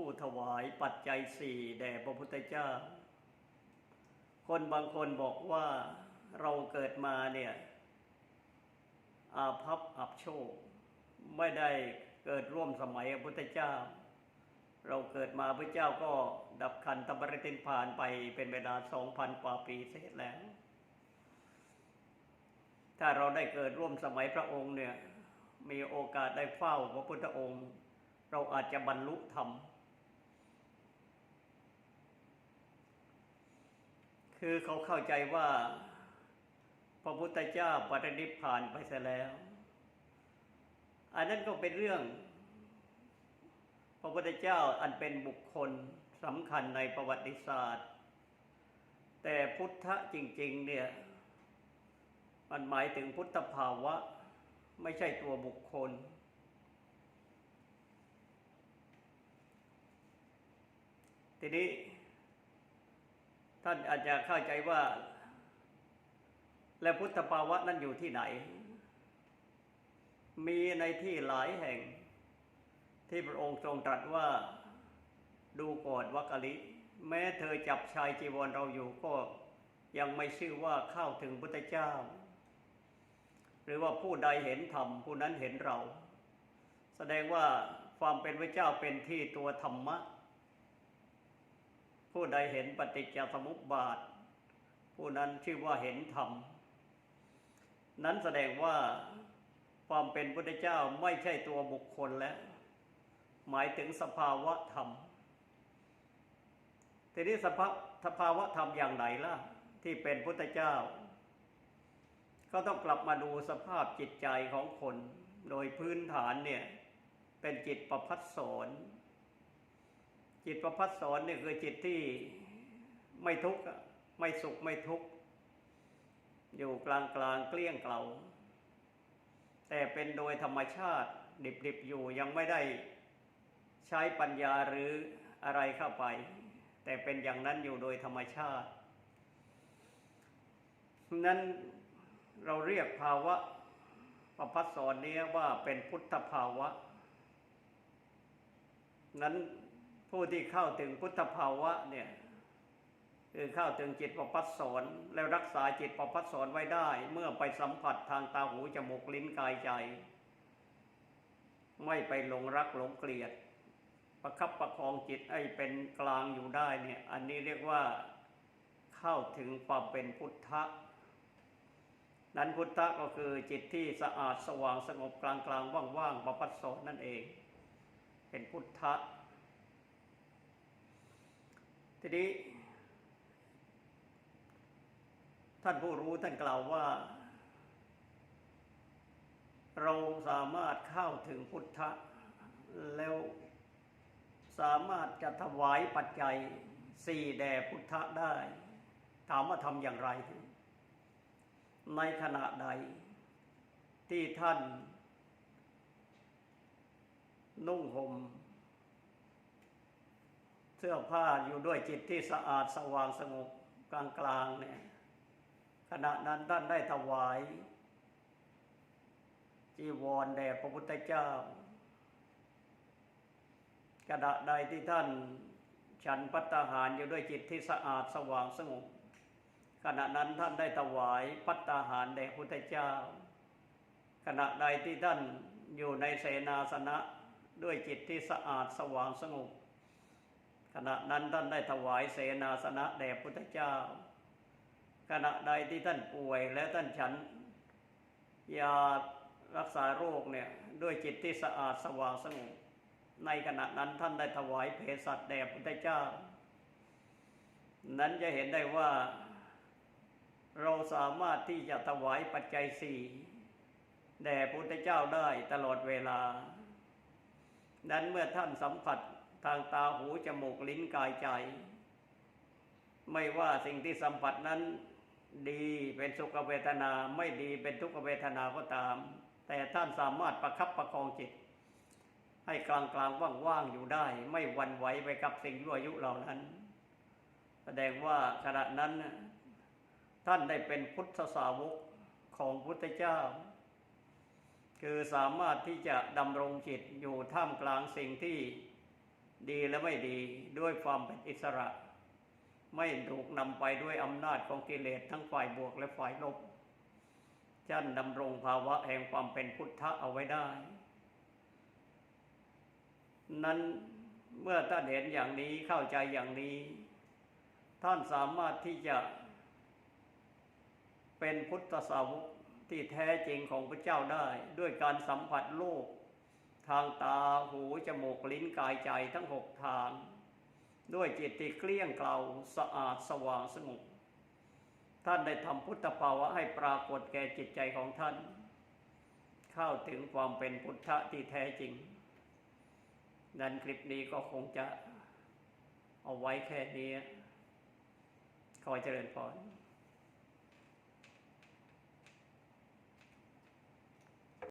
ผู้ถวายปัจจัยสี่แด่พระพุทธเจ้า คนบางคนบอกว่าเราเกิดมาเนี่ยอาภัพอับโชค ไม่ได้เกิดร่วมสมัยพระพุทธเจ้า เราเกิดมาพระเจ้าก็ดับขันธปริตินผ่านไปเป็นเวลาสองพันกว่าปีเสร็จแล้ว ถ้าเราได้เกิดร่วมสมัยพระองค์เนี่ยมีโอกาสได้เฝ้าพระพุทธองค์ เราอาจจะบรรลุธรรม คือเขาเข้าใจว่า พระพุทธเจ้าปรินิพพานไปเสียแล้ว อันนั้นก็เป็นเรื่อง พระพุทธเจ้าอันเป็นบุคคลสำคัญในประวัติศาสตร์ แต่พุทธะจริง ๆ เนี่ย มันหมายถึงพุทธภาวะ ไม่ใช่ตัวบุคคลทีนี้ ท่านอาจจะเข้าใจว่า และพุทธภาวะนั้นอยู่ที่ไหน มีในที่หลายแห่ง ที่พระองค์ทรงตรัสว่าดูก่อนวักกะลิ แม้เธอจับชายจีวรเราอยู่ก็ยังไม่ชื่อว่าเข้าถึงพุทธเจ้า หรือว่าผู้ใดเห็นธรรมผู้นั้นเห็นเรา แสดงว่าความเป็นพระเจ้าเป็นที่ตัวธรรมะ ผู้ใดเห็นปฏิจจสมุปบาท ผู้นั้นชื่อว่าเห็นธรรม นั้นแสดงว่าความเป็นพุทธเจ้าไม่ใช่ตัวบุคคลแล้ว หมายถึงสภาวะธรรม ทีนี้สภาสภาวะธรรมอย่างไหนล่ะ ที่เป็นพุทธเจ้า ก็ต้องกลับมาดูสภาพจิตใจของคน โดยพื้นฐานเนี่ย เป็นจิตประพัดสอน จิตประพัดสอนเนี่ยคือจิตที่ไม่ทุกข์ไม่สุขไม่ทุกข์อยู่กลางกลางเกลี้ยงเกลาแต่เป็นโดยธรรมชาติดิบๆอยู่ยังไม่ได้ใช้ปัญญาหรืออะไรเข้าไป แต่เป็นอย่างนั้นอยู่โดยธรรมชาติ นั้นเราเรียกภาวะประพัดสอนนี้ว่าเป็นพุทธภาวะ นั้น ผู้ที่เข้าถึงพุทธภาวะเนี่ยคือเข้าถึงจิตประพัดสอนแล้วรักษาจิตประพัดสอนไว้ได้ เมื่อไปสัมผัสทางตาหูจมูกลิ้นกายใจ ไม่ไปหลงรักหลงเกลียด ประคับประคองจิตให้เป็นกลางอยู่ได้เนี่ยอันนี้เรียกว่าเข้าถึงความเป็นพุทธะนั้นพุทธะก็คือจิตที่สะอาดสว่างสงบกลางกลางว่างๆประพัดสอนนั่นเอง เป็นพุทธะ ทีนี้ ท่านผู้รู้ท่านกล่าวว่า เราสามารถเข้าถึงพุทธะแล้วสามารถจะถวายปัจจัยสี่แด่พุทธะได้ ถามว่าทำอย่างไร ในขณะใดที่ท่าน นุ่งห่ม เสื้อผ้าอยู่ด้วยจิตที่สะอาดสว่างสงบกลางกลางๆเนี่ยขณะนั้นท่านได้ถวาย จีวรแด่พระพุทธเจ้าขณะใดที่ท่านฉันพัตตาหารอยู่ด้วยจิตที่สะอาดสว่างสงบขณะนั้นท่านได้ถวายพัตตาหารแด่พระพุทธเจ้า ขณะใดที่ท่านอยู่ในเสนาสนะด้วยจิตที่สะอาดสว่างสงบ ณะนั้นท่านได้ถวายเสนาสนะแด่พระพุทธเจ้า ขณะใดที่ท่านป่วยและท่านฉันยารักษาโรคเนี่ยด้วยจิตที่สะอาดสว่างสงบในขณะนั้นท่านได้ถวายเภสัชแด่พระพุทธเจ้า นั้นจะเห็นได้ว่า เราสามารถที่จะถวายปัจจัยสี่แด่พระพุทธเจ้าได้ตลอดเวลา นั้นเมื่อท่านสัมผัส ทางตาหูจมูกลิ้นกายใจ ไม่ว่าสิ่งที่สัมผัสนั้น ดีเป็นสุขเวทนาไม่ดีเป็นทุกขเวทนาก็ตาม แต่ท่านสามารถประคับประคองจิต ให้กลางกลางว่างๆอยู่ได้ ไม่วันไหวไปกับสิ่งยั่วยุเหล่านั้น แสดงว่าขณะนั้น ท่านได้เป็นพุทธสาวกของพุทธเจ้า คือสามารถที่จะดำรงจิตอยู่ท่ามกลางสิ่งที่ ดีและไม่ดีด้วยความเป็นอิสระ ไม่ถูกนำไปด้วยอำนาจของกิเลสทั้งฝ่ายบวกและฝ่ายลบท่านดำรงภาวะแห่งความเป็นพุทธะเอาไว้ได้ นั้นเมื่อท่านเห็นอย่างนี้เข้าใจอย่างนี้ ท่านสามารถที่จะ เป็นพุทธสาวกที่แท้จริงของพระเจ้าได้ ด้วยการสัมผัสโลก ทางตาหูจมูกลิ้นกายใจทั้งหกทาง ด้วยจิตที่เกลี้ยงเกลาสะอาดสว่างสงบท่านได้ทำพุทธภาวะให้ปรากฏแก่จิตใจของท่าน เข้าถึงความเป็นพุทธะที่แท้จริง นั้นคลิปนี้ก็คงจะเอาไว้แค่นี้ ขอเจริญพร